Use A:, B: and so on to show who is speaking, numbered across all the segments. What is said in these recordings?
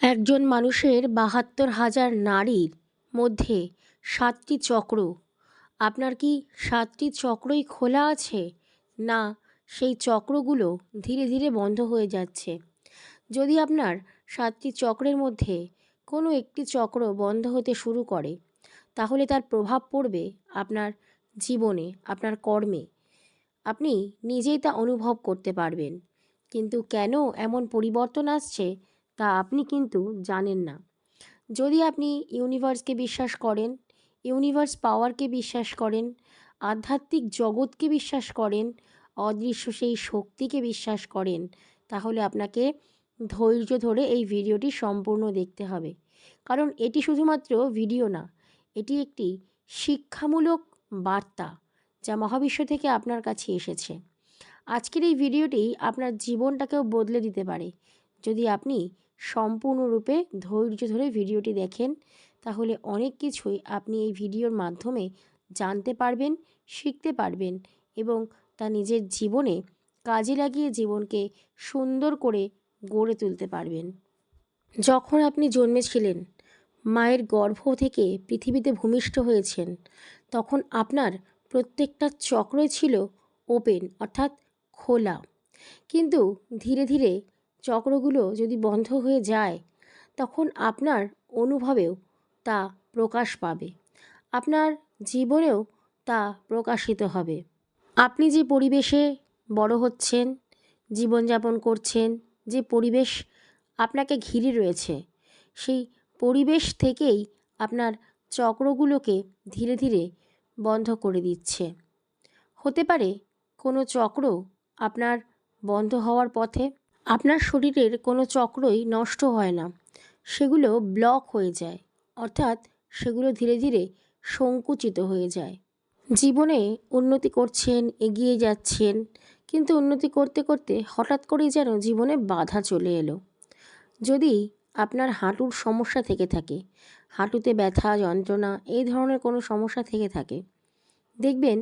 A: একজন মানুষের বাহাত্তর হাজার নারীর মধ্যে সাতটি চক্র। আপনার কি সাতটি চক্রই খোলা আছে? না, সেই চক্রগুলো ধীরে ধীরে বন্ধ হয়ে যাচ্ছে। যদি আপনার সাতটি চক্রের মধ্যে কোনো একটি চক্র বন্ধ হতে শুরু করে, তাহলে তার প্রভাব পড়বে আপনার জীবনে, আপনার কর্মে। আপনি নিজেই তা অনুভব করতে পারবেন। কিন্তু কেন এমন পরিবর্তন আসছে? তা আপনি কিন্তু জানেন না। যদি আপনি ইউনিভার্সকে বিশ্বাস করেন, ইউনিভার্স পাওয়ারকে বিশ্বাস করেন, আধ্যাত্মিক জগৎকে বিশ্বাস করেন, অদৃশ্য সেই শক্তিকে বিশ্বাস করেন, তাহলে আপনাকে ধৈর্য ধরে এই ভিডিওটি সম্পূর্ণ দেখতে হবে। কারণ এটি শুধুমাত্র ভিডিও না, এটি একটি শিক্ষামূলক বার্তা যা মহাবিশ্ব থেকে আপনার কাছে এসেছে। আজকের এই ভিডিওটি আপনার জীবনটাকেও বদলে দিতে পারে। যদি আপনি সম্পূর্ণরূপে ধৈর্য ধরে ভিডিওটি দেখেন। তাহলে অনেক কিছুই আপনি এই ভিডিওর মাধ্যমে জানতে পারবেন, শিখতে পারবেন এবং তা নিজের জীবনে কাজে লাগিয়ে জীবনকে সুন্দর করে গড়ে তুলতে পারবেন। যখন আপনি জন্মেছিলেন, মায়ের গর্ভ থেকে পৃথিবীতে ভূমিষ্ঠ হয়েছেন, তখন আপনার প্রত্যেকটা চক্রই ছিল ওপেন অর্থাৎ খোলা। কিন্তু ধীরে ধীরে চক্রগুলো যদি বন্ধ হয়ে যায়, তখন আপনার অনুভবেও তা প্রকাশ পাবে। আপনার জীবনেও তা প্রকাশিত হবে। আপনি যে পরিবেশে বড় হচ্ছেন, জীবনযাপন করছেন, যে পরিবেশ আপনাকে ঘিরে রয়েছে, সেই পরিবেশ থেকেই আপনার চক্রগুলোকে ধীরে ধীরে বন্ধ করে দিচ্ছে। হতে পারে কোনো চক্র আপনার বন্ধ হওয়ার পথে আপনার শরীরের কোনো চক্রই নষ্ট হয় না। সেগুলো ব্লক হয়ে যায়, অর্থাৎ সেগুলো ধীরে ধীরে সংকুচিত হয়ে যায়। জীবনে উন্নতি করছেন, এগিয়ে যাচ্ছেন, কিন্তু উন্নতি করতে করতে হঠাৎ করেই যেন জীবনে বাধা চলে এলো। যদি আপনার হাঁটুর সমস্যা থেকে থাকে, হাঁটুতে ব্যথা, যন্ত্রণা, এই ধরনের কোনো সমস্যা থেকে থাকে, দেখবেন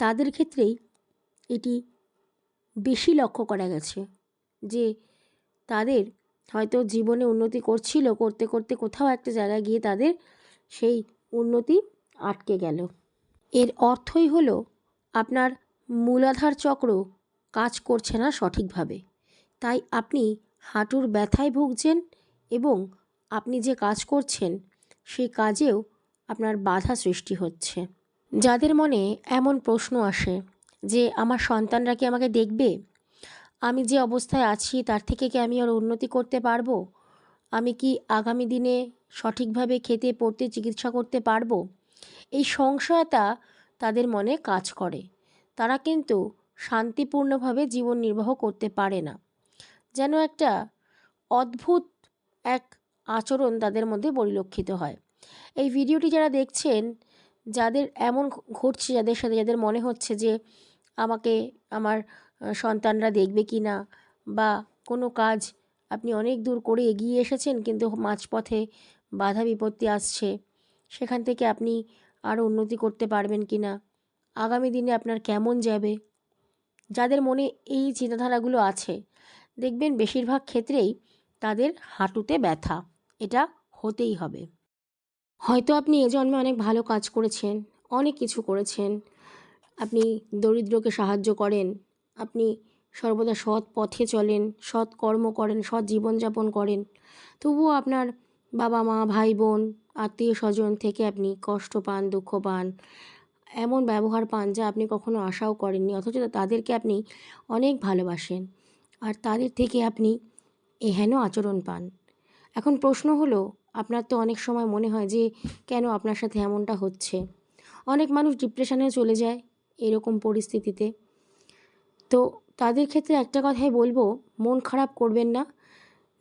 A: তাদের ক্ষেত্রেই এটি বেশি লক্ষ্য করা গেছে। যে তাদের হয়তো জীবনে উন্নতি করছিল, করতে করতে কোথাও একটা জায়গায় গিয়ে তাদের সেই উন্নতি আটকে গেল। এর অর্থই হলো, আপনার মূলাধার চক্র কাজ করছে না সঠিকভাবে। তাই আপনি হাঁটুর ব্যথায় ভুগছেন এবং আপনি যে কাজ করছেন, সেই কাজেও আপনার বাধা সৃষ্টি হচ্ছে। যাদের মনে এমন প্রশ্ন আসে যে, আমার সন্তানরা কি আমাকে দেখবে? আমি যে অবস্থায় আছি, তার থেকে কি আমি আর উন্নতি করতে পারব? আমি কি আগামী দিনে সঠিকভাবে খেতে, পড়তে, চিকিৎসা করতে পারব? এই সংশয়তা তাদের মনে কাজ করে। তারা কিন্তু শান্তিপূর্ণভাবে জীবন নির্বাহ করতে পারে না। যেন একটা অদ্ভুত এক আচরণ তাদের মধ্যে পরিলক্ষিত হয়। এই ভিডিওটি যারা দেখছেন, যাদের এমন ঘটছে, যাদের সাথে যাদের মনে হচ্ছে যে আমাকে, আমার সন্তানরা দেখবে কি না? বা কোনো কাজ আপনি অনেক দূর করে এগিয়ে এসেছেন কিন্তু মাঝপথে বাধা বিপত্তি আসছে, সেখান থেকে আপনি আরও উন্নতি করতে পারবেন কি না? আগামী দিনে আপনার কেমন যাবে? যাদের মনে এই চিন্তাধারাগুলো আছে, দেখবেন বেশিরভাগ ক্ষেত্রেই তাদের হাঁটুতে ব্যথা, এটা হতেই হবে। হয়তো আপনি এ জন্মে অনেক ভালো কাজ করেছেন, অনেক কিছু করেছেন, আপনি দরিদ্রকে সাহায্য করেন আপনি সর্বদা সৎ পথে চলেন, সৎ কর্ম করেন, সৎ জীবনযাপন করেন। তবুও আপনার বাবা মা ভাই বোন আত্মীয় স্বজন থেকে আপনি কষ্ট পান, দুঃখ পান, এমন ব্যবহার পান যা আপনি কখনো আশাও করেননি, অথচ তাদেরকে আপনি অনেক ভালোবাসেন আর তাদের থেকে আপনি এহেন আচরণ পান। এখন প্রশ্ন হলো, আপনার তো অনেক সময় মনে হয় যে কেন আপনার সাথে এমনটা হচ্ছে? অনেক মানুষ ডিপ্রেশনে চলে যায় এরকম পরিস্থিতিতে। তো তাদের ক্ষেত্রে একটা কথাই বলব, মন খারাপ করবেন না,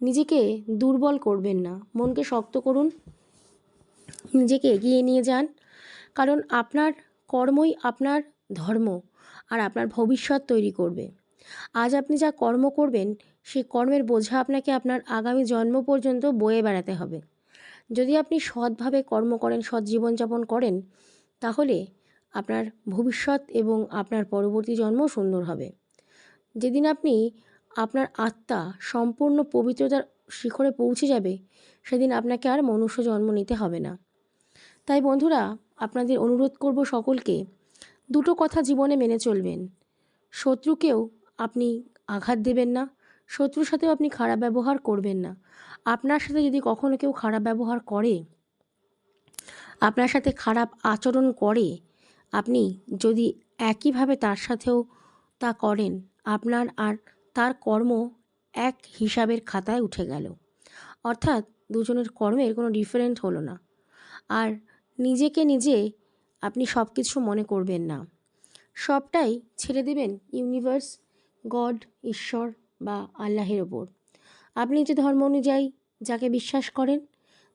A: নিজেকে দুর্বল করবেন না, মনকে শক্ত করুন, নিজেকে এগিয়ে নিয়ে যান, কারণ আপনার কর্মই আপনার ধর্ম আর আপনার ভবিষ্যৎ তৈরি করবে। আজ আপনি যা কর্ম করবেন, সেই কর্মের বোঝা আপনাকে আপনার আগামী জন্ম পর্যন্ত বয়ে বেড়াতে হবে। যদি আপনি সৎভাবে কর্ম করেন, সৎ জীবনযাপন করেন, তাহলে আপনার ভবিষ্যৎ এবং আপনার পরবর্তী জন্ম সুন্দর হবে। যেদিন আপনি আপনার আত্মা সম্পূর্ণ পবিত্রতার শিখরে পৌঁছে যাবে, সেদিন আপনাকে আর মনুষ্য জন্ম নিতে হবে না। তাই বন্ধুরা, আপনাদের অনুরোধ করব সকলকে, দুটো কথা জীবনে মেনে চলবেন। শত্রুকেও আপনি আঘাত দেবেন না, শত্রুর সাথেও আপনি খারাপ ব্যবহার করবেন না। আপনার সাথে যদি কখনো কেউ খারাপ ব্যবহার করে, আপনার সাথে খারাপ আচরণ করে, আপনি যদি একইভাবে তার সাথেও তা করেন আপনার আর তার কর্ম এক হিসাবের খাতায় উঠে গেল। অর্থাৎ দুজনের কর্মের কোনো ডিফারেন্ট হলো না। আর নিজেকে নিজে আপনি সব কিছু মনে করবেন না। সবটাই ছেড়ে দেবেন ইউনিভার্স গড ঈশ্বর বা আল্লাহের ওপর। আপনি যে ধর্ম অনুযায়ী যাকে বিশ্বাস করেন,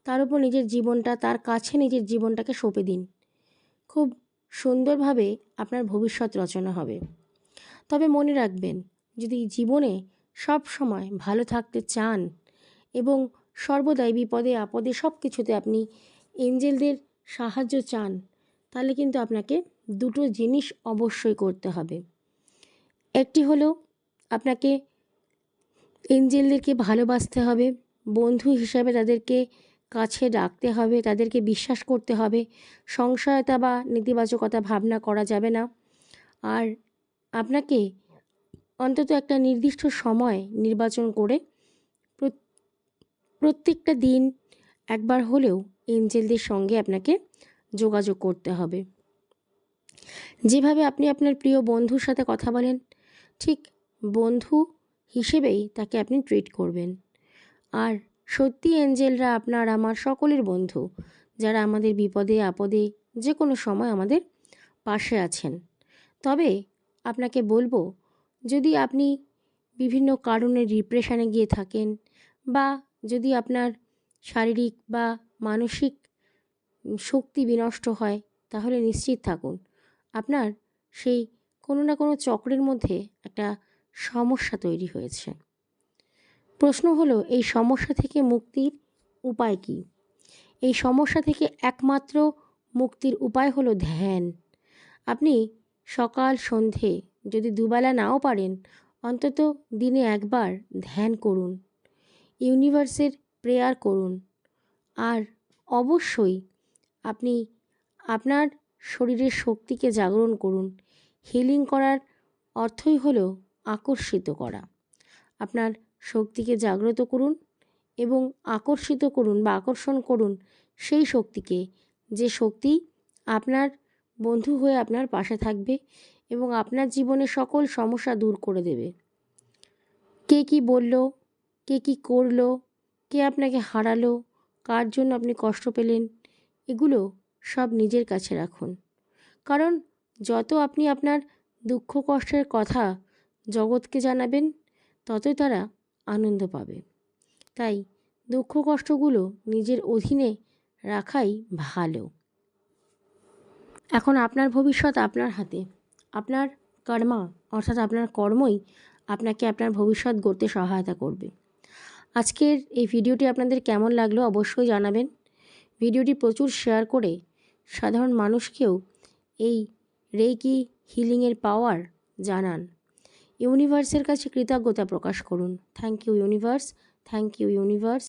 A: তার উপর নিজের জীবনটা, তার কাছে নিজের জীবনটাকে সঁপে দিন। খুব সুন্দরভাবে আপনার ভবিষ্যৎ রচনা হবে। তবে মনে রাখবেন, যদি জীবনে সব সময় ভালো থাকতে চান এবং সর্বদাই বিপদে, আপদে সব কিছুতে আপনি এঞ্জেলদের সাহায্য চান, তাহলে কিন্তু আপনাকে দুটো জিনিস অবশ্যই করতে হবে। একটি হলো আপনাকে এঞ্জেলদেরকে ভালোবাসতে হবে, বন্ধু হিসাবে তাদেরকে কাছে ডাকতে হবে, তাদেরকে বিশ্বাস করতে হবে, সংশয়তা বা নেতিবাচকতা ভাবনা করা যাবে না। আর আপনাকে অন্তত একটা নির্দিষ্ট সময় নির্বাচন করে প্রত্যেকটা দিন একবার হলেও এঞ্জেলদের সঙ্গে আপনাকে যোগাযোগ করতে হবে। যেভাবে আপনি আপনার প্রিয় বন্ধুর সাথে কথা বলেন, ঠিক বন্ধু হিসেবেই তাকে আপনি ট্রিট করবেন। আর সত্যি এঞ্জেলরা আপনার আমার সকলের বন্ধু, যারা আমাদের বিপদে আপদে যে কোনো সময় আমাদের পাশে আছেন। তবে আপনাকে বলব, যদি আপনি বিভিন্ন কারণে ডিপ্রেশনে গিয়ে থাকেন বা যদি আপনার শারীরিক বা মানসিক শক্তি বিনষ্ট হয়, তাহলে নিশ্চিত থাকুন। আপনার সেই কোনো না কোনো চক্রের মধ্যে একটা সমস্যা তৈরি হয়েছে। প্রশ্ন হলো, এই সমস্যা থেকে মুক্তির উপায় কী? এই সমস্যা থেকে একমাত্র মুক্তির উপায় হলো ধ্যান। আপনি সকাল সন্ধে যদি দুবেলা নাও পারেন, অন্তত দিনে একবার ধ্যান করুন। ইউনিভার্সের প্রেয়ার করুন। আর অবশ্যই আপনি আপনার শরীরের শক্তিকে জাগরণ করুন। হিলিং করার অর্থই হলো আকর্ষিত করা। আপনার শক্তিকে জাগ্রত করুন এবং আকর্ষিত করুন বা আকর্ষণ করুন সেই শক্তিকে। যে শক্তি আপনার বন্ধু হয়ে আপনার পাশে থাকবে এবং আপনার জীবনে সকল সমস্যা দূর করে দেবে। কে কি বলল? কে কি করল? কে আপনাকে হারালো? কার জন্য আপনি কষ্ট পেলেন? এগুলো সব নিজের কাছে রাখুন। কারণ যত আপনি আপনার দুঃখ কষ্টের কথা জগৎকে জানাবেন, ততই তারা আনন্দ পাবে। তাই দুঃখ কষ্টগুলো নিজের অধীনে রাখাই ভালো। এখন আপনার ভবিষ্যৎ আপনার হাতে। আপনার কর্মা, অর্থাৎ আপনার কর্মই আপনাকে আপনার ভবিষ্যৎ গড়তে সহায়তা করবে। আজকের এই ভিডিওটি আপনাদের কেমন লাগল অবশ্যই জানাবেন। ভিডিওটি প্রচুর শেয়ার করে সাধারণ মানুষকেও এই রেকি হিলিংয়ের পাওয়ার জানান। ইউনিভার্সের কাছে কৃতজ্ঞতা প্রকাশ করুন। Thank you universe, thank you universe.